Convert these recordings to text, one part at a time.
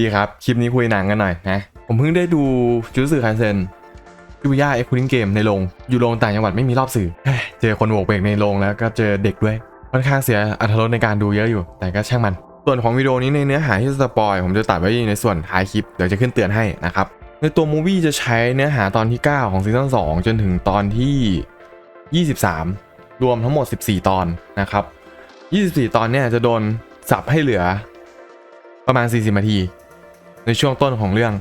ดีครับ คลิปนี้คุยหนังกันหน่อยนะ ผมเพิ่งได้ดูจูสึคันเซนยูย่าเอ็กซ์คูลิงเกมในโรง อยู่โรงต่างจังหวัดไม่มีรอบสื่อ เจอคนโบกเบกในโรงแล้วก็เจอเด็กด้วย ค่อนข้างเสียอรรถรสในการดูเยอะอยู่ แต่ก็ช่างมัน ส่วนของวิดีโอนี้ในเนื้อหาที่สปอย ผมจะตัดไว้ในส่วนท้ายคลิป เดี๋ยวจะขึ้นเตือนให้นะครับ ในตัวมูวี่จะใช้เนื้อหาตอนที่ 9 ของซีซั่น2จนถึงตอนที่ 23 รวมทั้งหมด 14 ตอนนะครับ 24 ตอนเนี่ยจะโดนสับให้เหลือประมาณ 40นาที ในช่วงต้นของเรื่อง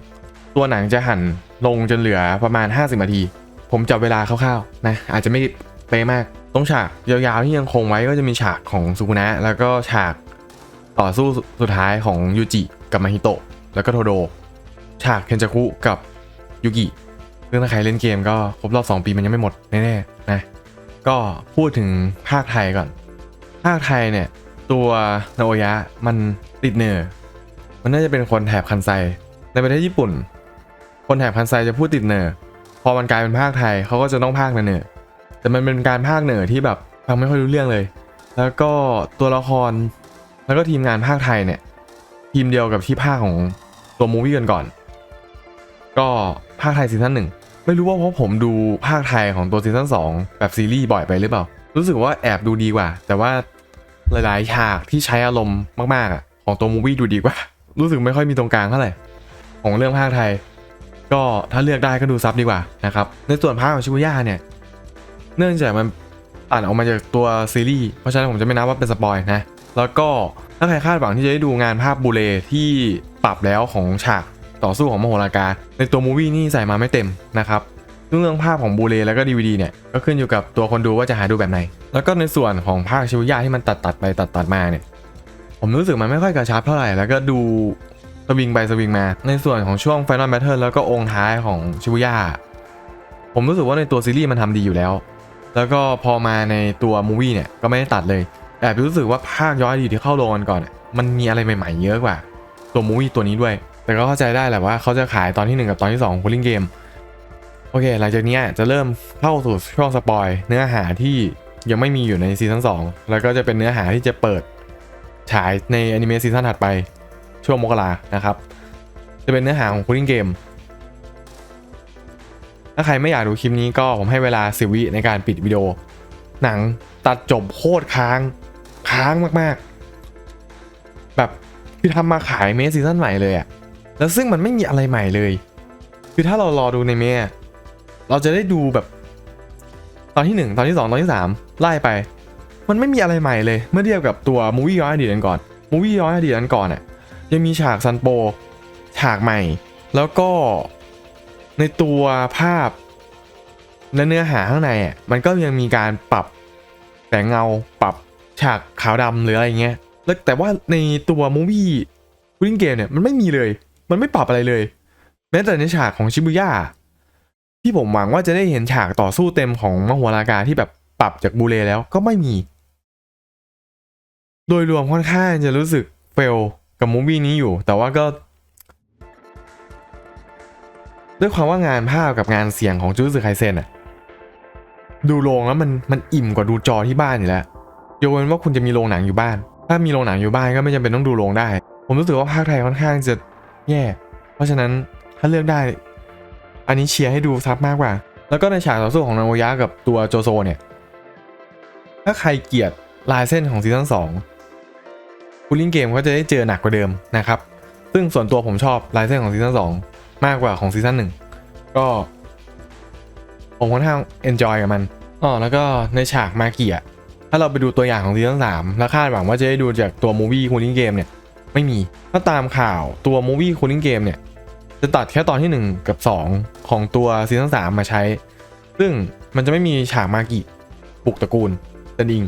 ตัวหนังจะหั่นลงจนเหลือประมาณ 50นาที ผมจับเวลาคร่าวๆนะอาจจะไม่เป๊ะมาก ตรงฉากยาวๆที่ยังคงไว้ก็จะมีฉากของสุกุนะ แล้วก็ฉากต่อสู้สุดท้ายของยูจิกับมาฮิโตะแล้วก็โทโด ฉากเคนจัคุกับยุกิซึ่งถ้าใครเล่นเกมก็ครบรอบ 2 ปีมันยังไม่หมดแน่ๆนะก็พูดถึงภาคไทยก่อน ภาคไทยเนี่ย ตัวนาโอยะมันติดเนอร์ มันน่าจะเป็นคนแถบคันไซ ในประเทศญี่ปุ่น คนแถบคันไซจะพูดติดเนอพอมันกลายเป็นภาคไทยเขาก็จะต้องภาคเนอแต่มันเป็นการภาคเนอที่แบบฟังไม่ค่อยรู้เรื่องเลย แล้วก็ตัวละครแล้วก็ทีมงานภาคไทยเนี่ย ทีมเดียวกับที่ภาคของตัวมูวี่กันก่อน ก็ภาคไทยซีซั่นหนึ่งไม่รู้ว่าเพราะผมดูภาคไทยของตัวซีซั่นสองแบบซีรีส์บ่อยไปหรือเปล่า รู้สึกว่าแอบดูดีกว่า แต่ว่าหลายๆฉากที่ใช้อารมณ์มากๆอะของตัวมูวี่ดูดีกว่า รู้สึกไม่ค่อยมีตรงกลางเท่าไหร่ของเรื่องภาคไทย ก็ถ้าเลือกได้ก็ดูซับดีกว่านะครับในส่วนภาคของชิบุย่าเนี่ย เนื่องจากมันอ่านออกมาจากตัวซีรีส์เพราะฉะนั้นผมจะไม่นับว่าเป็นสปอยนะแล้วก็ถ้าใครคาดหวังที่จะได้ดูงานภาพบูเลที่ปรับแล้วของฉากต่อสู้ของมโหรากาในตัวมูวี่นี่ใส่มาไม่เต็มนะครับซึ่งเรื่องภาพของบูเลแล้วก็ DVD เนี่ยก็ขึ้นอยู่กับตัวคนดูว่าจะหาดูแบบไหน แล้วก็ในส่วนของภาคชิบุย่าที่มันตัดตัดไปตัดตัดมาเนี่ย ผมรู้สึกมันไม่ค่อยกระชับเท่าไหร่ แล้วก็ดูสวิงไปสวิงมา ในส่วนของช่วง Final Battle แล้วก็องค์ท้ายของชิบุย่าผมรู้สึกว่าในตัวซีรีส์มันทำดีอยู่แล้ว แล้วก็พอมาในตัวมูวี่เนี่ยก็ไม่ได้ตัดเลยแอบรู้สึกว่าภาคย้อนอดีตที่เข้าโรงกันก่อน มันมีอะไรใหม่ๆเยอะกว่า ตัวมูวี่ตัวนี้ด้วย แต่ก็เข้าใจได้แหละว่าเขาจะขายตอนที่ 1 กับตอนที่2ของคูลิ่งเกม โอเค หลังจากนี้จะเริ่มเข้าสู่ช่วงสปอยเนื้อหาที่ยังไม่มีอยู่ในซีซั่น2แล้วก็จะเป็นเนื้อหาที่จะเปิด ฉายในอนิเมะซีซั่นถัดไป ช่วงมกรานะครับ จะเป็นเนื้อหาของ Cooling Game ถ้าใครไม่อยากดูคลิปนี้ก็ผมให้เวลา10วิในการปิดวิดีโอ หนังตัดจบโคตรค้าง ค้างมากๆ แบบคือทำมาขายเมสซีซั่นใหม่เลยอะแล้วซึ่งมันไม่มีอะไรใหม่เลย คือถ้าเรารอดูในเมะเราจะได้ดูแบบ ตอนที่ 1 ตอนที่ 2 ตอนที่ 3 ไล่ไป มันไม่มีอะไรใหม่เลยเมื่อเทียบกับตัวมูวี่ย้อนอดีตกันก่อนมูวี่ย้อนอดีตกันก่อนอะยังมีฉากซันโปฉากใหม่ แล้วก็ในตัวภาพและเนื้อหาข้างในอะมันก็ยังมีการปรับแสงเงาปรับฉากขาวดำหรืออะไรเงี้ยแล้วแต่ว่าในตัวมูวี่คูลิ่งเกมเนี่ยมันไม่มีเลย มันไม่ปรับอะไรเลย แม้แต่ในฉากของชิบุย่าที่ผมหวังว่าจะได้เห็นฉากต่อสู้เต็มของมโหรากาที่แบบปรับจากบูเลแล้วก็ไม่มี โดยรวมค่อนข้างจะรู้สึกเฟลกับมูวี่นี้อยู่ แต่ว่าก็ ด้วยความว่างานภาพกับงานเสียงของจูสึไคเซนอะดูโรงแล้วมันมันอิ่มกว่าดูจอที่บ้านอยู่แล้วยกเว้นว่าคุณจะมีโรงหนังอยู่บ้าน ถ้ามีโรงหนังอยู่บ้านก็ไม่จำเป็นต้องดูโรงได้ ผมรู้สึกว่าภาคไทยค่อนข้างจะแย่ เพราะฉะนั้นถ้าเลือกได้ อันนี้เชียร์ให้ดูซับมากกว่า แล้วก็ในฉากต่อสู้ของนาโอยะกับตัวโจโซเนี่ย ถ้าใครเกลียดลายเส้นของซีซั่น2 คูลิ่งเกมก็จะได้เจอหนักกว่าเดิมนะครับ ซึ่งส่วนตัวผมชอบลายเส้นของซีซั่น2มากกว่าของซีซั่น1ก็ผมค่อนข้างเอนจอยกับมันอ๋อแล้วก็ในฉากมาเกียถ้าเราไปดูตัวอย่างของซีซั่น3แล้วคาดหวังว่าจะได้ดูจากตัวมูวี่คูลิ่งเกมเนี่ยไม่มีถ้าตามข่าวตัวมูวี่คูลิ่งเกมเนี่ยจะตัดแค่ตอนที่ 1 กับ 2 ของตัวซีซั่น3มาใช้ ซึ่งมันจะไม่มีฉากมากิปลุกตระกูลจะดิง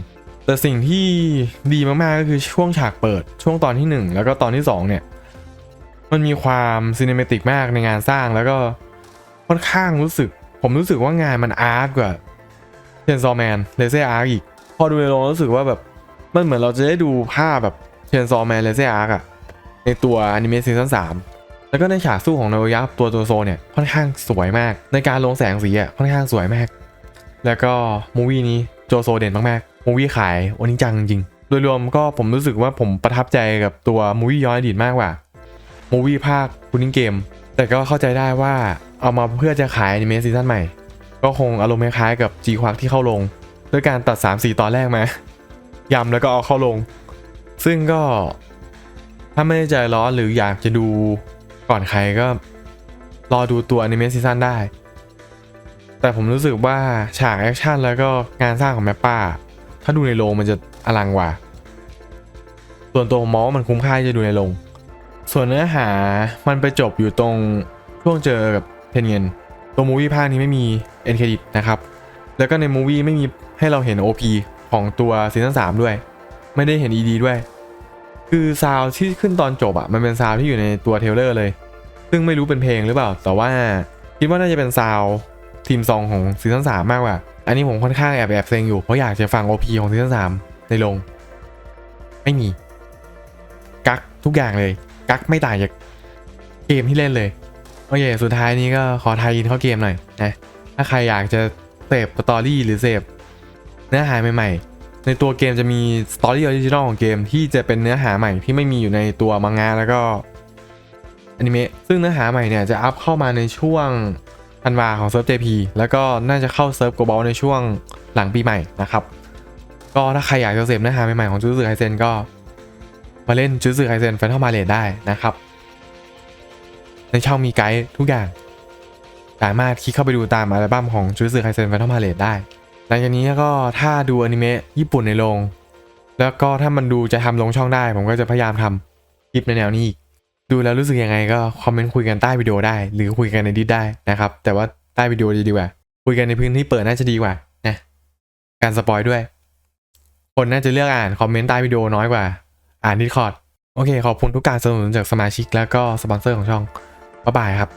แต่สิ่งที่ดีมาก ๆ ก็คือช่วงฉากเปิดช่วงตอนที่ 1 แล้วก็ตอนที่ 2 เนี่ย มันมีความซีเนเมติกมากในงานสร้างแล้วก็ค่อนข้างรู้สึก ผมรู้สึกว่างานมันอาร์ตกว่าเชนซอแมนเลเซอาร์อีก พอดูในโรงรู้สึกว่าแบบมันเหมือนเราจะได้ดูภาพแบบเชนซอแมนเลเซอาร์อะในตัวอนิเมะซีซั่น3แล้วก็ในฉากสู้ของนาโอยะตัวตัวโซเนี่ยค่อนข้างสวยมาก ในการลงแสงสีอะค่อนข้างสวยมาก แล้วก็มูวี่นี้ โจโซเด่นมากๆมูวี่ขายโอนิจังจริง โดยรวมก็ผมรู้สึกว่าผมประทับใจกับตัวมูวี่ย้อนอดีตมากกว่ามูวี่ภาคคูนิ่งเกม แต่ก็เข้าใจได้ว่าเอามาเพื่อจะขายอนิเมะซีซั่นใหม่ ก็คงอารมณ์คล้ายๆกับ G ควักที่เข้าลง ด้วยการตัด 3-4 ตอนแรกมายำแล้วก็เอาเข้าลง ซึ่งก็ถ้าไม่ได้ใจร้อนหรืออยากจะดูก่อนใครก็รอดูตัวอนิเมะซีซั่นได้ แต่ผมรู้สึกว่าฉากแอคชั่นแล้วก็งานสร้างของแมปป้า ถ้าดูในโรงมันจะอลังกว่า ส่วนตัวผมมองว่ามันคุ้มค่าจะดูในโรงส่วนเนื้อหามันไปจบอยู่ตรงช่วงเจอกับเพนเงินตัวมูวี่ภาคนี้ไม่มีเอ็นเครดิตนะครับ แล้วก็ในมูวี่ไม่มีให้เราเห็น OP ของตัวซีซั่น3ด้วย ไม่ได้เห็น ED ด้วย คือซาวที่ขึ้นตอนจบอะมันเป็นซาวที่อยู่ในตัวเทเลอร์เลย ซึ่งไม่รู้เป็นเพลงหรือเปล่า แต่ว่าคิดว่าน่าจะเป็นซาว ทีมซองของซีซั่น3มากกว่า อันนี้ผมค่อนข้างแอบแอบเซ็งอยู่ เพราะอยากจะฟัง OP ของซีซั่น3ในโรงไม่มี กักทุกอย่างเลย กักไม่ต่างจากเกมที่เล่นเลย โอเค สุดท้ายนี้ก็ขอทายอินเข้าเกมหน่อยนะถ้าใครอยากจะเสพสตอรี่หรือเสพเนื้อหาใหม่ๆ ในตัวเกมจะมีสตอรี่ออริจินอลของเกมที่จะเป็นเนื้อหาใหม่ที่ไม่มีอยู่ในตัวมังงะแล้วก็อนิเมะซึ่งเนื้อหาใหม่เนี่ยจะอัพเข้ามาในช่วง ธันวาของเซิร์ฟ JP แล้วก็น่าจะเข้าเซิร์ฟโกลบอลในช่วงหลังปีใหม่นะครับ ก็ถ้าใครอยากจะเสพเนื้อหาใหม่ๆของจูซึไคเซนก็มาเล่นจูซึไคเซนแฟนทอมมาเลดได้นะครับ ในช่องมีไกด์ทุกอย่าง สามารถคลิกเข้าไปดูตามอัลบั้มของจูซึไคเซนแฟนทอมมาเลดได้ หลังจากนี้ก็ถ้าดูอนิเมะญี่ปุ่นในโรงแล้วก็ถ้ามันดูจะทำลงช่องได้ ผมก็จะพยายามทำคลิปในแนวนี้อีก ดูแล้วรู้สึกยังไงก็คอมเมนต์คุยกันใต้วิดีโอได้ หรือคุยกันในดิสได้นะครับ แต่ว่าใต้วิดีโอดีกว่า คุยกันในพื้นที่เปิดน่าจะดีกว่านะการสปอยด้วย คนน่าจะเลือกอ่านคอมเมนต์ใต้วิดีโอน้อยกว่า อ่านดิสคอร์ดโอเค ขอบคุณทุกการสนับสนุนจากสมาชิกแล้วก็สปอนเซอร์ของช่องบ๊ายบายครับ